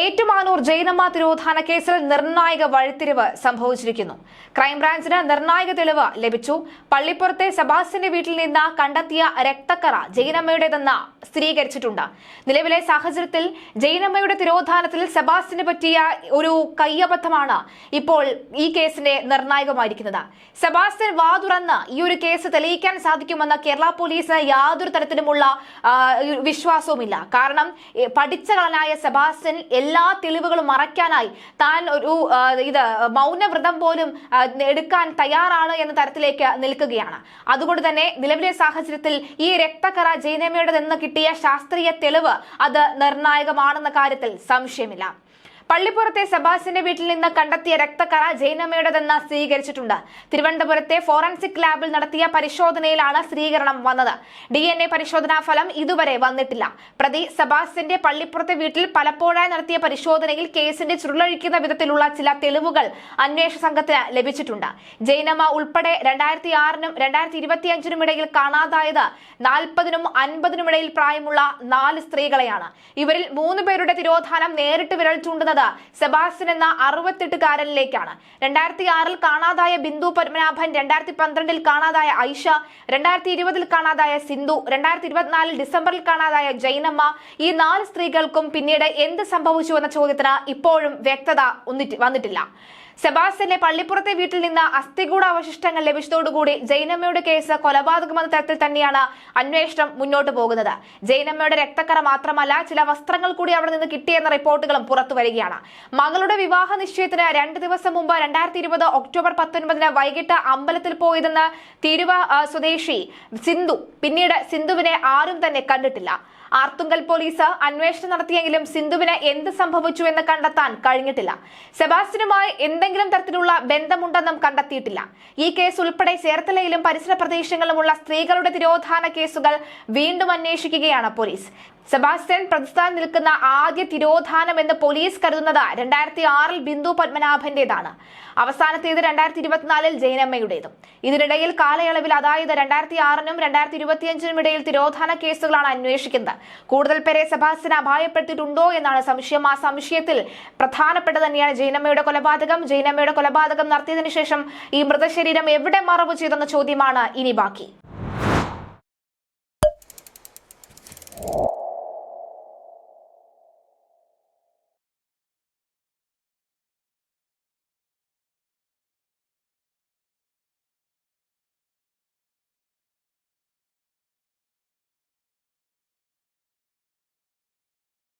ഏറ്റുമാനൂർ ജൈനമ്മ തിരോധാന കേസിൽ നിർണായക വഴിത്തിരിവ് സംഭവിച്ചിരിക്കുന്നു. ക്രൈംബ്രാഞ്ചിന് നിർണായക തെളിവ് ലഭിച്ചു. പള്ളിപ്പുറത്തെ സെബാസ്റ്റിന്റെ വീട്ടിൽ നിന്ന് കണ്ടെത്തിയ രക്തക്കറ ജൈനമ്മയുടേതെന്ന് സ്ഥിരീകരിച്ചിട്ടുണ്ട്. നിലവിലെ സാഹചര്യത്തിൽ ജൈനമ്മയുടെ തിരോധാനത്തിൽ സെബാസ്റ്റിന് പറ്റിയ ഒരു കയ്യബദ്ധമാണ് ഇപ്പോൾ ഈ കേസിന്റെ നിർണായകമായിരിക്കുന്നത്. സെബാസ്റ്റ്യൻ വാ തുറന്ന് ഈ ഒരു കേസ് തെളിയിക്കാൻ സാധിക്കുമെന്ന് കേരള പോലീസിന് യാതൊരു തരത്തിലുമുള്ള വിശ്വാസവുമില്ല. കാരണം പഠിച്ചകളനായ പഠിച്ച സെബാസ്റ്റ്യൻ എല്ലാ തെളിവുകളും മറയ്ക്കാനായി താൻ ഒരു ഇത് മൗനവ്രതം പോലും എടുക്കാൻ തയ്യാറാണ് എന്ന തരത്തിലേക്ക് നിൽക്കുകയാണ്. അതുകൊണ്ട് തന്നെ നിലവിലെ സാഹചര്യത്തിൽ ഈ രക്തക്കറ ജൈനമ്മയുടേതെന്ന് കിട്ടിയ ശാസ്ത്രീയ തെളിവ് അത് നിർണായകമാണെന്ന കാര്യത്തിൽ സംശയമില്ല. പള്ളിപ്പുറത്തെ സെബാസിന്റെ വീട്ടിൽ നിന്ന് കണ്ടെത്തിയ രക്തക്കറ ജൈനമ്മയുടേതെന്ന് സ്ഥിരീകരിച്ചിട്ടുണ്ട്. തിരുവനന്തപുരത്തെ ഫോറൻസിക് ലാബിൽ നടത്തിയ പരിശോധനയിലാണ് സ്ഥിരീകരണം വന്നത്. ഡി എൻ എ പരിശോധനാ ഫലം ഇതുവരെ വന്നിട്ടില്ല. പ്രതി സെബാസ്റ്റിന്റെ പള്ളിപ്പുറത്തെ വീട്ടിൽ പലപ്പോഴായി നടത്തിയ പരിശോധനയിൽ കേസിന്റെ ചുരുളഴിക്കുന്ന വിധത്തിലുള്ള ചില തെളിവുകൾ അന്വേഷണ സംഘത്തിന് ലഭിച്ചിട്ടുണ്ട്. ജൈനമ്മ ഉൾപ്പെടെ രണ്ടായിരത്തി ആറിനും രണ്ടായിരത്തി ഇരുപത്തി അഞ്ചിനും ഇടയിൽ കാണാതായത് നാൽപ്പതിനും അൻപതിനും ഇടയിൽ പ്രായമുള്ള നാല് സ്ത്രീകളെയാണ്. ഇവരിൽ മൂന്ന് പേരുടെ തിരോധാനം നേരിട്ട് വിരൽ ചൂണ്ടുന്നത് സെബാസ്റ്റ്യൻ എന്ന അറുപത്തെട്ടുകാരനിലേക്കാണ്. രണ്ടായിരത്തി ആറിൽ കാണാതായ ബിന്ദു പത്മനാഭൻ രണ്ടായിരത്തി പന്ത്രണ്ടിൽ കാണാതായ ഐഷ രണ്ടായിരത്തി ഇരുപതിൽ കാണാതായ സിന്ധു രണ്ടായിരത്തി ഇരുപത്തിനാലിൽ ഡിസംബറിൽ കാണാതായ ജൈനമ്മ. ഈ നാല് സ്ത്രീകൾക്കും പിന്നീട് എന്ത് സംഭവിച്ചു എന്ന ചോദ്യത്തിന് ഇപ്പോഴും വ്യക്തത വന്നിട്ടില്ല. സെബാസ്റ്റ്യന്റെ പള്ളിപ്പുറത്തെ വീട്ടിൽ നിന്ന് അസ്ഥികൂട അവശിഷ്ടങ്ങൾ ലഭിച്ചതോടുകൂടി ജൈനമ്മയുടെ കേസ് കൊലപാതകമെന്ന തരത്തിൽ തന്നെയാണ് അന്വേഷണം മുന്നോട്ട് പോകുന്നത്. ജൈനമ്മയുടെ രക്തക്കറ മാത്രമല്ല ചില വസ്ത്രങ്ങൾ കൂടി അവിടെ നിന്ന് കിട്ടിയെന്ന റിപ്പോർട്ടുകളും പുറത്തു വരികയാണ്. മകളുടെ വിവാഹ നിശ്ചയത്തിന് രണ്ട് ദിവസം മുമ്പ് രണ്ടായിരത്തി ഇരുപത് ഒക്ടോബർ പത്തൊൻപതിന് വൈകിട്ട് അമ്പലത്തിൽ പോയതെന്ന് തിരുവ സ്വദേശി സിന്ധു പിന്നീട് സിന്ധുവിനെ ആരും തന്നെ കണ്ടിട്ടില്ല. ആർത്തുങ്കൽ പോലീസ് അന്വേഷണം നടത്തിയെങ്കിലും സിന്ധുവിന് എന്ത് സംഭവിച്ചു എന്ന് കണ്ടെത്താൻ കഴിഞ്ഞിട്ടില്ല. സെബാസ്റ്റ്യനുമായി എന്തെങ്കിലും തരത്തിലുള്ള ബന്ധമുണ്ടെന്നും കണ്ടെത്തിയിട്ടില്ല. ഈ കേസ് ഉൾപ്പെടെ ചേർത്തലയിലും പരിസര പ്രദേശങ്ങളിലുമുള്ള സ്ത്രീകളുടെ തിരോധാന കേസുകൾ വീണ്ടും അന്വേഷിക്കുകയാണ് പോലീസ്. സെബാസ്റ്റ്യൻ പ്രതിസ്ഥാനം നിൽക്കുന്ന ആദ്യ തിരോധാനം എന്ന് പോലീസ് കരുതുന്നത് രണ്ടായിരത്തി ആറിൽ ബിന്ദു പത്മനാഭന്റേതാണ്. അവസാനത്തേത് രണ്ടായിരത്തി ഇരുപത്തിനാലിൽ ജയനമ്മയുടേതും. ഇതിനിടയിൽ കാലയളവിൽ അതായത് രണ്ടായിരത്തി ആറിനും രണ്ടായിരത്തി ഇരുപത്തിയഞ്ചിനും ഇടയിൽ തിരോധാന കേസുകളാണ് അന്വേഷിക്കുന്നത്. കൂടുതൽ പേരെ സെബാസ്റ്റ്യൻ അപായപ്പെടുത്തിയിട്ടുണ്ടോ എന്നാണ് സംശയം. ആ സംശയത്തിൽ പ്രധാനപ്പെട്ട തന്നെയാണ് ജയനമ്മയുടെ കൊലപാതകം. ജയനമ്മയുടെ കൊലപാതകം നടത്തിയതിനു ശേഷം ഈ മൃതശരീരം എവിടെ മറവ് ചെയ്തെന്ന ചോദ്യമാണ് ഇനി ബാക്കി.